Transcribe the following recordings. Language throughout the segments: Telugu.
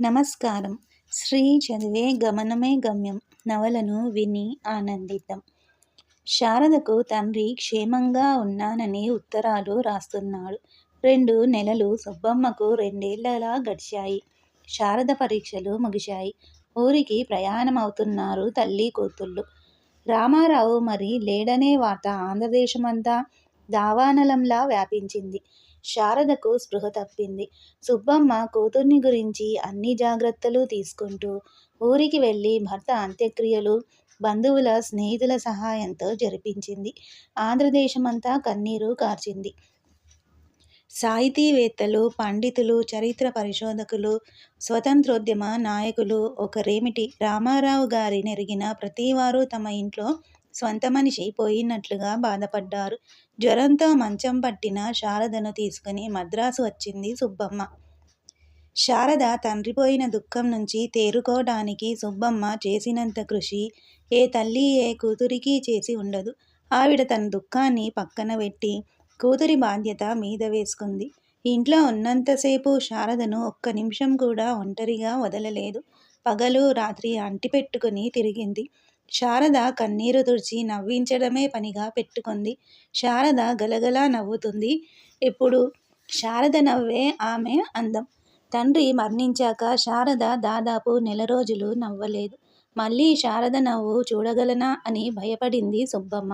నమస్కారం. శ్రీ చదివే గమనమే గమ్యం. నవలను విని ఆనందిద్దాం. శారదకు తండ్రి క్షేమంగా ఉన్నానని ఉత్తరాలు రాస్తున్నాడు. రెండు నెలలు సుబ్బమ్మకు రెండేళ్ళలా గడిచాయి. శారద పరీక్షలు ముగిశాయి. ఊరికి ప్రయాణమవుతున్నారు తల్లి కూతుళ్ళు. రామారావు మరి లేడనే వార్త ఆంధ్రదేశమంతా? దావానలంలా వ్యాపించింది. శారదకు స్పృహ తప్పింది. సుబ్బమ్మ కూతుర్ని గురించి అన్ని జాగ్రత్తలు తీసుకుంటూ ఊరికి వెళ్ళి భర్త అంత్యక్రియలు బంధువుల స్నేహితుల సహాయంతో జరిపించింది. ఆంధ్రదేశమంతా కన్నీరు కార్చింది. సాహితీవేత్తలు పండితులు చరిత్ర పరిశోధకులు స్వతంత్రోద్యమ నాయకులు ఒకరేమిటి? రామారావు గారి నెరిగిన ప్రతివారు తమ ఇంట్లో స్వంత మనిషి పోయినట్లుగా బాధపడ్డారు. జ్వరంతో మంచం పట్టిన శారదను తీసుకుని మద్రాసు వచ్చింది సుబ్బమ్మ. శారద తండ్రి పోయిన దుఃఖం నుంచి తేరుకోవడానికి సుబ్బమ్మ చేసినంత కృషి ఏ తల్లి ఏ కూతురికి చేసి ఉండదు. ఆవిడ తన దుఃఖాన్ని పక్కన పెట్టి కూతురి బాధ్యత మీద వేసుకుంది. ఇంట్లో ఉన్నంతసేపు శారదను ఒక్క నిమిషం కూడా ఒంటరిగా వదలలేదు. పగలు రాత్రి అంటిపెట్టుకుని తిరిగింది. శారద కన్నీరు తుడిచి నవ్వించడమే పనిగా పెట్టుకుంది. శారద గలగలా నవ్వుతుంది. ఇప్పుడు శారద నవ్వే ఆమె అందం. తండ్రి మరణించాక శారద దాదాపు నెల రోజులు నవ్వలేదు. మళ్ళీ శారద నవ్వు చూడగలనా అని భయపడింది సుబ్బమ్మ.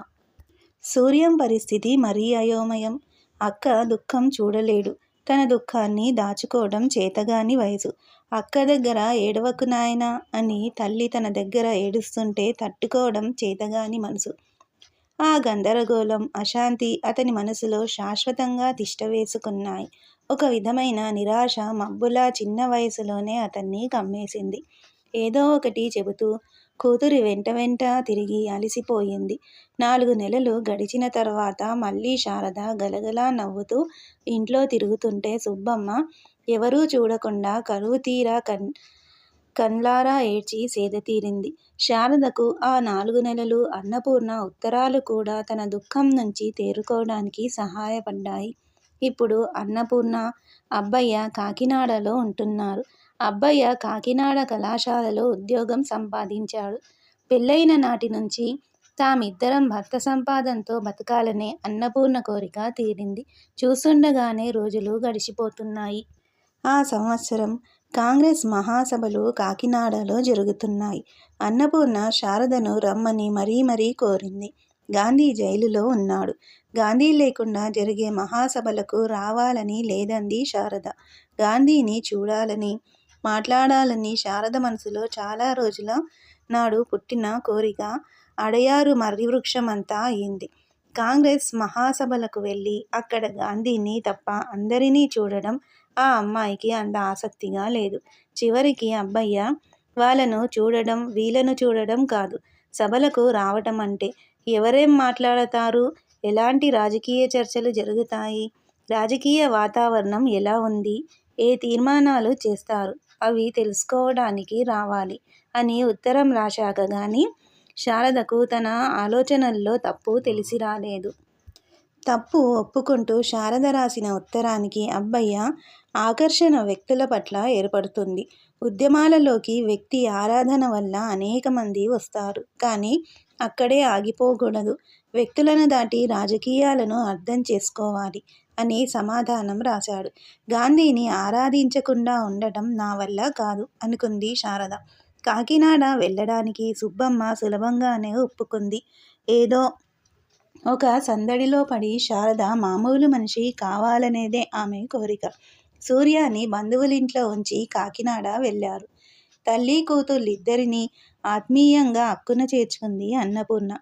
సూర్యం పరిస్థితి మరీ అయోమయం. అక్క దుఃఖం చూడలేడు. తన దుఃఖాన్ని దాచుకోవడం చేతగాని వయసు. అక్క దగ్గర ఏడవకు నాయనా అని తల్లి తన దగ్గర ఏడుస్తుంటే తట్టుకోవడం చేతగాని మనసు. ఆ గందరగోళం అశాంతి అతని మనసులో శాశ్వతంగా తిష్టవేసుకున్నాయి ఒక విధమైన నిరాశ మబ్బులా చిన్న వయసులోనే అతన్ని కమ్మేసింది. ఏదో ఒకటి చెబుతూ కూతురి వెంట వెంట తిరిగి అలసిపోయింది. నాలుగు నెలలు గడిచిన తర్వాత మళ్ళీ శారద గలగలా నవ్వుతూ ఇంట్లో తిరుగుతుంటే సుబ్బమ్మ ఎవరూ చూడకుండా కరువు తీరా కన్ కన్లారా ఏడ్చి సేదతీరింది శారదకు ఆ నాలుగు నెలలు అన్నపూర్ణ ఉత్తరాలు కూడా తన దుఃఖం నుంచి తేరుకోవడానికి సహాయపడ్డాయి. ఇప్పుడు అన్నపూర్ణ అబ్బయ్య కాకినాడలో ఉంటున్నారు. అబ్బయ్య కాకినాడ కళాశాలలో ఉద్యోగం సంపాదించాడు. పెళ్ళైన నాటి నుంచి తామిద్దరం భర్త సంపాదనతో బతకాలనే అన్నపూర్ణ కోరిక తీరింది. చూస్తుండగానే రోజులు గడిచిపోతున్నాయి. ఆ సంవత్సరం కాంగ్రెస్ మహాసభలు కాకినాడలో జరుగుతున్నాయి. అన్నపూర్ణ శారదను రమ్మని మరీ మరీ కోరింది. గాంధీ జైలులో ఉన్నాడు. గాంధీ లేకుండా జరిగే మహాసభలకు రావాలని లేదంది శారద. గాంధీని చూడాలని మాట్లాడాలని శారద మనసులో చాలా రోజుల నాడు పుట్టిన కోరిక అడయారు మర్రి వృక్షమంతా అయింది. కాంగ్రెస్ మహాసభలకు వెళ్ళి అక్కడ గాంధీని తప్ప అందరినీ చూడడం ఆ అమ్మాయికి అంత ఆసక్తిగా లేదు. చివరికి అబ్బయ్య వాళ్ళను చూడడం వీళ్ళను చూడడం కాదు. సభలకు రావటం అంటే ఎవరేం మాట్లాడతారు? ఎలాంటి రాజకీయ చర్చలు జరుగుతాయి? రాజకీయ వాతావరణం ఎలా ఉంది? ఏ తీర్మానాలు చేస్తారు? అవి తెలుసుకోవడానికి రావాలి అని ఉత్తరం రాశాక కానీ శారదకు తన ఆలోచనల్లో తప్పు తెలిసి రాలేదు. తప్పు ఒప్పుకుంటూ శారద రాసిన ఉత్తరానికి అబ్బయ్య ఆకర్షణ వ్యక్తుల పట్ల ఏర్పడుతుంది. ఉద్యమాలలోకి వ్యక్తి ఆరాధన వల్ల అనేక మంది వస్తారు. కానీ అక్కడే ఆగిపోకూడదు. వ్యక్తులను దాటి రాజకీయాలను అర్థం చేసుకోవాలి అని సమాధానం రాశాడు. గాంధీని ఆరాధించకుండా ఉండటం నా వల్ల కాదు అనుకుంది శారద. కాకినాడ వెళ్ళడానికి సుబ్బమ్మ సులభంగానే ఒప్పుకుంది. ఏదో ఒక సందడిలో పడి శారద మామూలు మనిషి కావాలనేదే ఆమె కోరిక. సూర్యాని బంధువులింట్లో ఉంచి కాకినాడ వెళ్ళారు. తల్లి కూతుళ్ళిద్దరినీ ఆత్మీయంగా అక్కున చేర్చుకుంది అన్నపూర్ణ.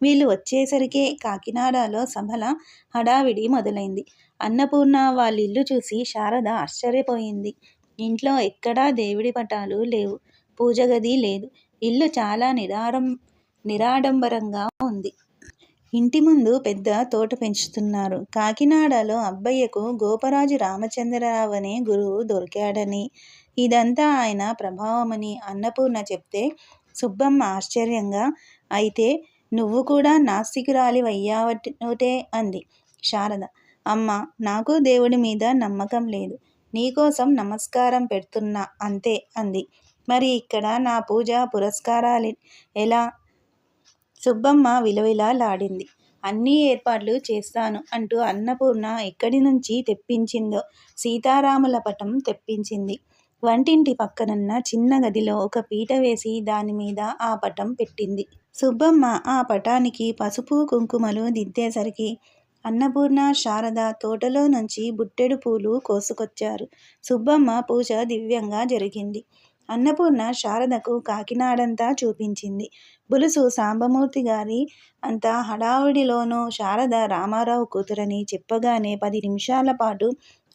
వీళ్ళు వచ్చేసరికే కాకినాడలో సభల హడావిడి మొదలైంది. అన్నపూర్ణ వాళ్ళ ఇల్లు చూసి శారద ఆశ్చర్యపోయింది. ఇంట్లో ఎక్కడా దేవుడి పటాలు లేవు. పూజ గది లేదు. ఇల్లు చాలా నిరాడం నిరాడంబరంగా ఉంది. ఇంటి ముందు పెద్ద తోట పెంచుతున్నారు కాకినాడలో అబ్బయ్యకు గోపరాజు రామచంద్రరావు అనే గురువు దొరికాడని ఇదంతా ఆయన ప్రభావమని అన్నపూర్ణ చెప్తే సుబ్బమ్మ ఆశ్చర్యంగా అయితే నువ్వు కూడా నాస్తికురాలి నాస్తికురాలివయ్యావటే అంది శారద అమ్మ నాకు దేవుడి మీద నమ్మకం లేదు నీకోసం నమస్కారం పెడుతున్నా అంతే అంది. మరి ఇక్కడ నా పూజ పురస్కారాలు ఎలా? సుబ్బమ్మ విలవిలలాడింది. అన్ని ఏర్పాట్లు చేస్తాను అంటూ అన్నపూర్ణ ఎక్కడి నుంచి తెప్పించిందో సీతారాముల పటం తెప్పించింది. వంటింటి పక్కనున్న చిన్న గదిలో ఒక పీట వేసి దాని మీద ఆ పటం పెట్టింది. సుబ్బమ్మ ఆ పటానికి పసుపు కుంకుమలు దిద్దేసరికి అన్నపూర్ణ, శారద తోటలో నుంచి బుట్టెడు పూలు కోసుకొచ్చారు. సుబ్బమ్మ పూజ దివ్యంగా జరిగింది. అన్నపూర్ణ శారదకు కాకినాడంతా చూపించింది. బులుసు సాంబమూర్తి గారి అంత హడావుడిలోనూ శారద రామారావు కూతురని చెప్పగానే పది నిమిషాల పాటు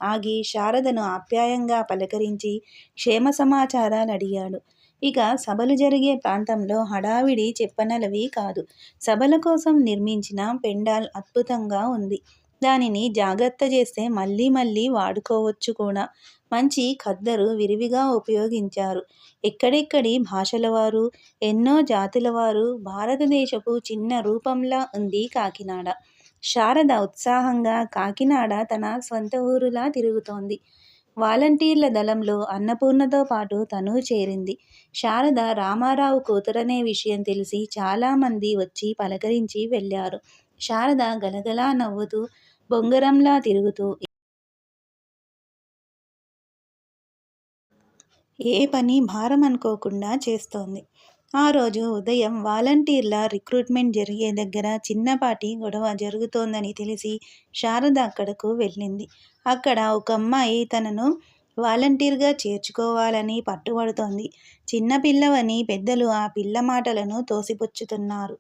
ఆగి శారదను ఆప్యాయంగా పలకరించి క్షేమ సమాచారాలు అడిగాడు ఇక సభలు జరిగే ప్రాంతంలో హడావిడి చెప్పనలవి కాదు. సభల కోసం నిర్మించిన పెండాల్ అద్భుతంగా ఉంది. దానిని జాగ్రత్త చేస్తే మళ్ళీ మళ్ళీ వాడుకోవచ్చు కూడా. మంచి ఖద్దరు విరివిగా ఉపయోగించారు. ఎక్కడెక్కడి భాషలవారు, ఎన్నో జాతులవారు భారతదేశపు చిన్న రూపంలా ఉంది కాకినాడ. శారద ఉత్సాహంగా కాకినాడ తన స్వంత ఊరులా తిరుగుతోంది. వాలంటీర్ల దళంలో అన్నపూర్ణతో పాటు తను చేరింది. శారద రామారావు కూతురనే విషయం తెలిసి చాలామంది వచ్చి పలకరించి వెళ్ళారు. శారద గలగలా నవ్వుతూ, బొంగరంలా తిరుగుతూ ఏ పని భారం అనుకోకుండా చేస్తోంది. ఆ రోజు ఉదయం వాలంటీర్ల రిక్రూట్మెంట్ జరిగే దగ్గర చిన్నపాటి గొడవ జరుగుతోందని తెలిసి శారద అక్కడకు వెళ్ళింది. అక్కడ ఒక అమ్మాయి తనను వాలంటీర్గా చేర్చుకోవాలని పట్టుబడుతోంది. చిన్నపిల్లవని పెద్దలు ఆ పిల్ల మాటలను తోసిపుచ్చుతున్నారు.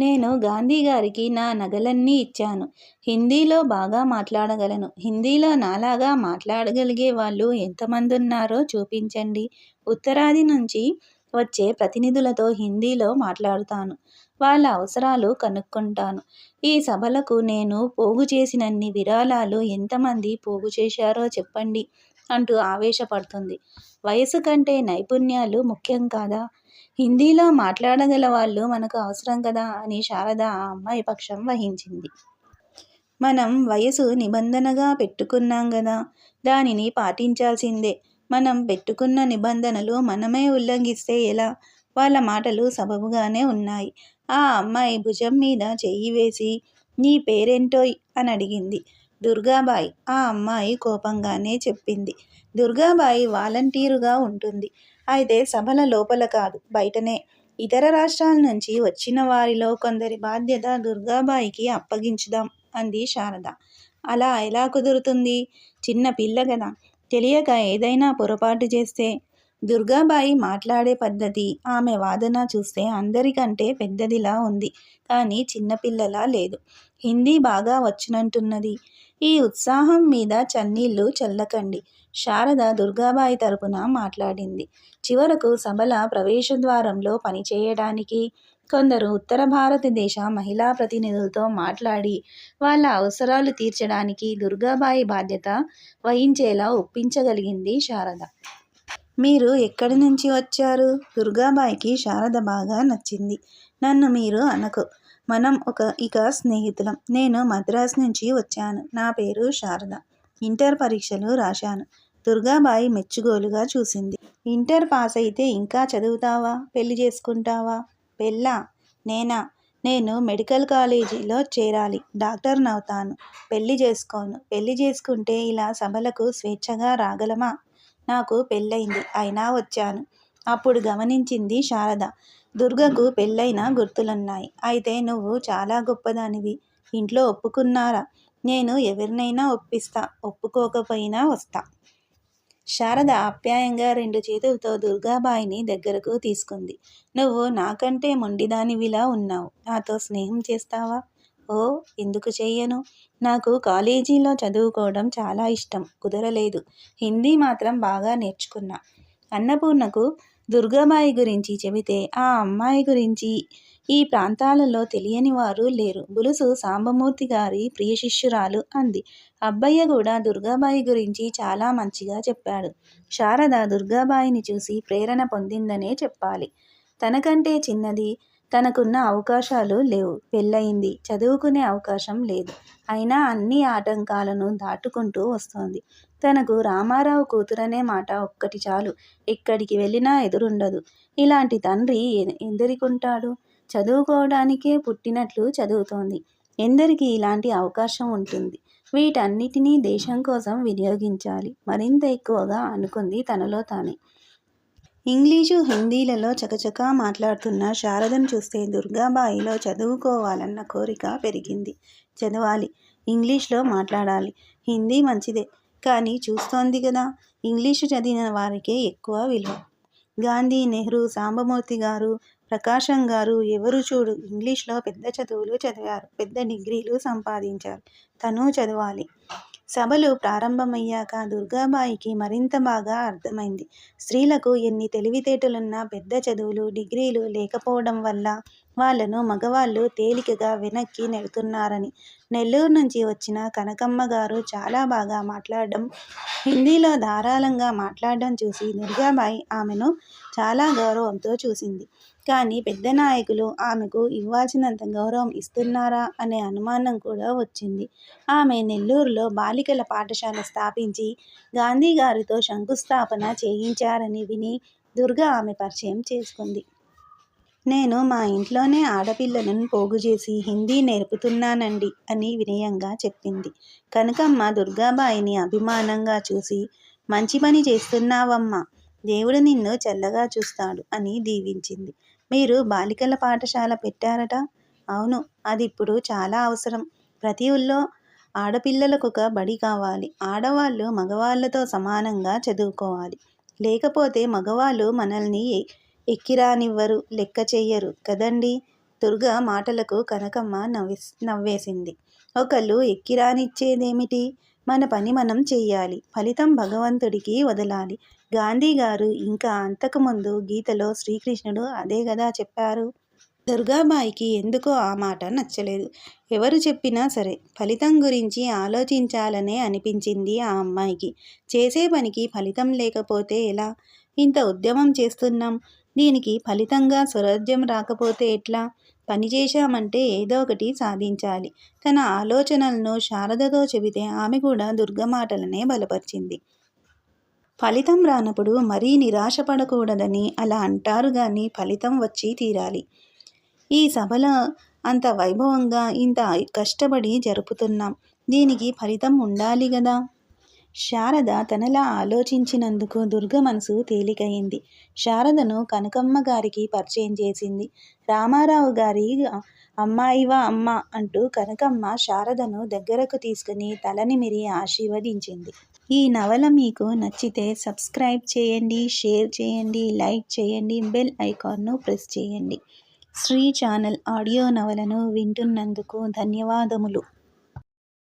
నేను గాంధీగారికి నా నగలన్నీ ఇచ్చాను. హిందీలో బాగా మాట్లాడగలను. హిందీలో నాలాగా మాట్లాడగలిగే వాళ్ళు ఎంతమంది ఉన్నారో చూపించండి. ఉత్తరాది నుంచి వచ్చే ప్రతినిధులతో హిందీలో మాట్లాడుతాను. వాళ్ళ అవసరాలు కనుక్కుంటాను. ఈ సభలకు నేను పోగు చేసినన్ని విరాళాలు ఎంతమంది పోగు చేశారో చెప్పండి అంటూ ఆవేశపడుతుంది. వయసు కంటే నైపుణ్యాలు ముఖ్యం కాదా? హిందీలో మాట్లాడగల వాళ్ళు మనకు అవసరం కదా అని శారద ఆ అమ్మాయి పక్షం వహించింది. మనం వయసు నిబంధనగా పెట్టుకున్నాం కదా దానిని పాటించాల్సిందే. మనం పెట్టుకున్న నిబంధనలు మనమే ఉల్లంఘిస్తే ఎలా? వాళ్ళ మాటలు సబబుగానే ఉన్నాయి. ఆ అమ్మాయి భుజం మీద చెయ్యి వేసి నీ పేరేంటోయ్? అడిగింది దుర్గాబాయి ఆ అమ్మాయి కోపంగానే చెప్పింది. దుర్గాబాయి వాలంటీరుగా ఉంటుంది. అయితే సభల లోపల కాదు. బయటనే. ఇతర రాష్ట్రాల నుంచి వచ్చిన వారిలో కొందరి బాధ్యత దుర్గాబాయికి అప్పగించుదాం అంది శారద. అలా ఎలా కుదురుతుంది? చిన్నపిల్ల కదా తెలియక ఏదైనా పొరపాటు చేస్తే? దుర్గాబాయి మాట్లాడే పద్ధతి, ఆమె వాదన చూస్తే అందరికంటే పెద్దదిలా ఉంది కానీ చిన్నపిల్లలా లేదు. హిందీ బాగా వచ్చునంటున్నది. ఈ ఉత్సాహం మీద చన్నీళ్ళు చల్లకండి. శారద దుర్గాబాయి తరపున మాట్లాడింది. చివరకు సభల ప్రవేశద్వారంలో పనిచేయడానికి కొందరు ఉత్తర భారతదేశ మహిళా ప్రతినిధులతో మాట్లాడి వాళ్ళ అవసరాలు తీర్చడానికి దుర్గాబాయి బాధ్యత వహించేలా ఒప్పించగలిగింది శారద. మీరు ఎక్కడి నుంచి వచ్చారు? దుర్గాబాయికి శారద బాగా నచ్చింది. నన్ను మీరు అనకు. మనం ఒక ఇక స్నేహితులం. నేను మద్రాస్ నుంచి వచ్చాను. నా పేరు శారద. ఇంటర్ పరీక్షలు రాశాను. దుర్గాబాయి మెచ్చుగోలుగా చూసింది. ఇంటర్ పాస్ అయితే ఇంకా చదువుతావా? పెళ్ళి చేసుకుంటావా? పెళ్ళా? నేనా? నేను మెడికల్ కాలేజీలో చేరాలి. డాక్టర్నవుతాను. పెళ్ళి చేసుకోను. పెళ్ళి చేసుకుంటే ఇలా సభలకు స్వేచ్ఛగా రాగలమా? నాకు పెళ్ళయింది. అయినా వచ్చాను. అప్పుడు గమనించింది శారద. దుర్గకు పెళ్ళైన గుర్తులున్నాయి. అయితే నువ్వు చాలా గొప్పదానివి. ఇంట్లో ఒప్పుకున్నారా? నేను ఎవరినైనా ఒప్పిస్తా. ఒప్పుకోకపోయినా వస్తా. శారద ఆప్యాయంగా రెండు చేతులతో దుర్గాబాయిని దగ్గరకు తీసుకుంది. నువ్వు నాకంటే మొండిదానివిలా ఉన్నావు. నాతో స్నేహం చేస్తావా? ఓ! ఎందుకు చెయ్యను? నాకు కాలేజీలో చదువుకోవడం చాలా ఇష్టం. కుదరలేదు. హిందీ మాత్రం బాగా నేర్చుకున్నా. అన్నపూర్ణకు దుర్గాబాయి గురించి చెబితే ఆ అమ్మాయి గురించి ఈ ప్రాంతాలలో తెలియని వారు లేరు. బులుసు ప్రియ శిష్యురాలు అంది. అబ్బయ్య కూడా దుర్గాబాయి గురించి చాలా మంచిగా చెప్పాడు. శారద దుర్గాబాయిని చూసి ప్రేరణ పొందిందనే చెప్పాలి. తనకంటే చిన్నది, తనకున్న అవకాశాలు లేవు. పెళ్ళయింది. చదువుకునే అవకాశం లేదు. అయినా అన్ని ఆటంకాలను దాటుకుంటూ వస్తోంది. తనకు రామారావు కూతురనే మాట ఒక్కటి చాలు. ఎక్కడికి వెళ్ళినా ఎదురుండదు. ఇలాంటి తండ్రి ఎందరికుంటాడు? చదువుకోవడానికే పుట్టినట్లు చదువుతోంది. ఎందరికి ఇలాంటి అవకాశం ఉంటుంది? వీటన్నిటినీ దేశం కోసం వినియోగించాలి మరింత ఎక్కువగా అనుకుంది తనలో తానే. ఇంగ్లీషు, హిందీలలో చకచకా మాట్లాడుతున్న శారదను చూస్తే దుర్గాబాయిలో చదువుకోవాలన్న కోరిక పెరిగింది. చదవాలి. ఇంగ్లీష్లో మాట్లాడాలి. హిందీ మంచిదే. కానీ చూస్తోంది కదా ఇంగ్లీషు చదివిన వారికే ఎక్కువ విలువ. గాంధీ, నెహ్రూ, సాంబమూర్తి గారు ప్రకాశం గారు ఎవరు చూడు ఇంగ్లీష్లో పెద్ద చదువులు చదివారు. పెద్ద డిగ్రీలు సంపాదించారు. తను చదవాలి. సభలు ప్రారంభమయ్యాక దుర్గాబాయికి మరింత బాగా అర్థమైంది. స్త్రీలకు ఎన్ని తెలివితేటలున్నా పెద్ద చదువులు, డిగ్రీలు లేకపోవడం వల్ల వాళ్ళను మగవాళ్ళు తేలికగా వెనక్కి నెడుతున్నారని. నెల్లూరు నుంచి వచ్చిన కనకమ్మ గారు చాలా బాగా మాట్లాడడం, హిందీలో ధారాళంగా మాట్లాడడం చూసి దుర్గాబాయి ఆమెను చాలా గౌరవంతో చూసింది. కానీ పెద్ద నాయకులు ఆమెకు ఇవ్వాల్సినంత గౌరవం ఇస్తున్నారా అనే అనుమానం కూడా వచ్చింది. ఆమె నెల్లూరులో బాలికల పాఠశాల స్థాపించి గాంధీ గారితో శంకుస్థాపన చేయించారని విని దుర్గ ఆమె పరిచయం చేసుకుంది. నేను మా ఇంట్లోనే ఆడపిల్లలను పోగుచేసి హిందీ నేర్పుతున్నానండి అని వినయంగా చెప్పింది. కనకమ్మ దుర్గాబాయిని అభిమానంగా చూసి మంచి పని చేస్తున్నావమ్మా! దేవుడు నిన్ను చల్లగా చూస్తాడు అని దీవించింది. మీరు బాలికల పాఠశాల పెట్టారట? అవును. అది ఇప్పుడు చాలా అవసరం. ప్రతి ఊళ్ళో ఆడపిల్లలకు ఒక బడి కావాలి. ఆడవాళ్ళు మగవాళ్ళతో సమానంగా చదువుకోవాలి. లేకపోతే మగవాళ్ళు మనల్ని ఎక్కిరానివ్వరు, లెక్క చెయ్యరు కదండి దుర్గ మాటలకు కనకమ్మ నవ్వేసింది. ఒకళ్ళు ఎక్కిరానిచ్చేదేమిటి? మన పని మనం చెయ్యాలి. ఫలితం భగవంతుడికి వదలాలి. గాంధీ గారు ఇంకా అంతకుముందు గీతలో శ్రీకృష్ణుడు అదే కదా చెప్పారు? దుర్గాబాయికి ఎందుకో ఆ మాట నచ్చలేదు. ఎవరు చెప్పినా సరే, ఫలితం గురించి ఆలోచించాలనే అనిపించింది ఆ అమ్మాయికి. చేసే పనికి ఫలితం లేకపోతే ఎలా? ఇంత ఉద్యమం చేస్తున్నాం. దీనికి ఫలితంగా స్వరాజ్యం రాకపోతే ఎట్లా? పని చేశామంటే ఏదో ఒకటి సాధించాలి. తన ఆలోచనలను శారదతో చెబితే ఆమె కూడా దుర్గ మాటలనే బలపర్చింది. ఫలితం రానప్పుడు మరీ నిరాశపడకూడదని అలా అంటారు కానీ ఫలితం వచ్చి తీరాలి. ఈ సభల అంత వైభవంగా, ఇంత కష్టపడి జరుపుతున్నాం. దీనికి ఫలితం ఉండాలి కదా శారద తనలా ఆలోచించినందుకు దుర్గ మనసు తేలికయింది. శారదను కనకమ్మ గారికి పరిచయం చేసింది. రామారావు గారి అమ్మాయివా అమ్మ అంటూ కనకమ్మ శారదను దగ్గరకు తీసుకుని తలనిమిరి ఆశీర్వదించింది. ఈ నవల మీకు నచ్చితే సబ్స్క్రైబ్ చేయండి, షేర్ చేయండి, లైక్ చేయండి, బెల్ ఐకాన్ను ప్రెస్ చేయండి. శ్రీ ఛానల్ ఆడియో నవలను వింటున్నందుకు ధన్యవాదములు.